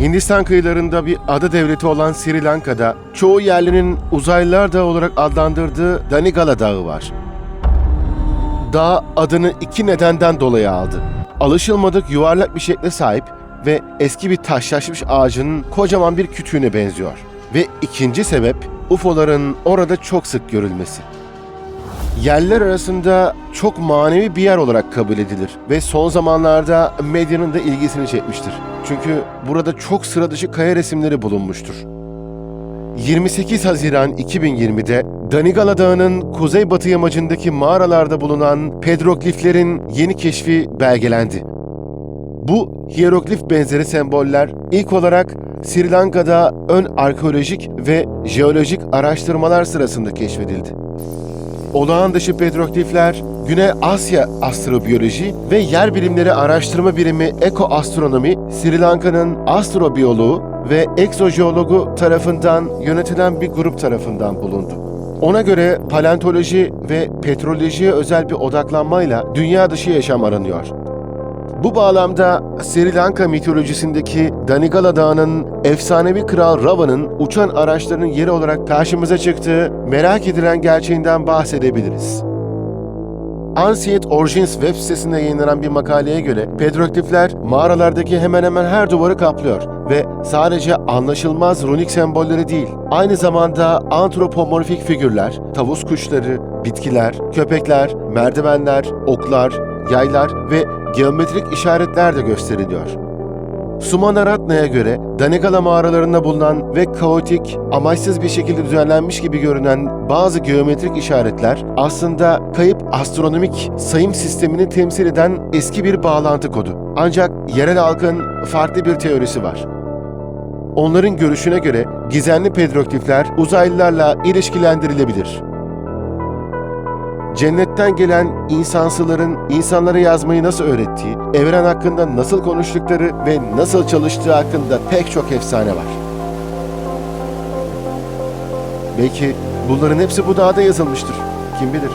Hindistan kıyılarında bir ada devleti olan Sri Lanka'da çoğu yerlinin uzaylılar dağı olarak adlandırdığı Danigala Dağı var. Dağ adını iki nedenden dolayı aldı. Alışılmadık yuvarlak bir şekle sahip ve eski bir taşlaşmış ağacının kocaman bir kütüğüne benziyor. Ve ikinci sebep UFO'ların orada çok sık görülmesi. Yerler arasında çok manevi bir yer olarak kabul edilir ve son zamanlarda medyanın da ilgisini çekmiştir. Çünkü burada çok sıra dışı kaya resimleri bulunmuştur. 28 Haziran 2020'de Danigala Dağı'nın kuzeybatı yamacındaki mağaralarda bulunan pedrogliflerin yeni keşfi belgelendi. Bu hieroglif benzeri semboller ilk olarak Sri Lanka'da ön arkeolojik ve jeolojik araştırmalar sırasında keşfedildi. Olağan dışı petroglifler, Güney Asya Astrobiyoloji ve Yer Bilimleri Araştırma Birimi Ekoastronomi, Sri Lanka'nın astrobiyoloğu ve egzojeologu tarafından yönetilen bir grup tarafından bulundu. Ona göre paleontoloji ve petrolojiye özel bir odaklanmayla dünya dışı yaşam aranıyor. Bu bağlamda Sri Lanka mitolojisindeki Danigala Dağı'nın efsanevi kral Rava'nın uçan araçlarının yeri olarak karşımıza çıktığı merak edilen gerçeğinden bahsedebiliriz. Ancient Origins web sitesinde yayınlanan bir makaleye göre petroglifler mağaralardaki hemen hemen her duvarı kaplıyor ve sadece anlaşılmaz runik sembolleri değil, aynı zamanda antropomorfik figürler, tavus kuşları, bitkiler, köpekler, merdivenler, oklar, yaylar ve geometrik işaretler de gösteriliyor. Sumanaratna'ya göre Danigala mağaralarında bulunan ve kaotik, amaçsız bir şekilde düzenlenmiş gibi görünen bazı geometrik işaretler aslında kayıp astronomik sayım sistemini temsil eden eski bir bağlantı kodu. Ancak yerel halkın farklı bir teorisi var. Onların görüşüne göre gizemli pedroglifler uzaylılarla ilişkilendirilebilir. Cennetten gelen insansıların insanlara yazmayı nasıl öğrettiği, evren hakkında nasıl konuştukları ve nasıl çalıştığı hakkında pek çok efsane var. Belki bunların hepsi bu dağda yazılmıştır. Kim bilir?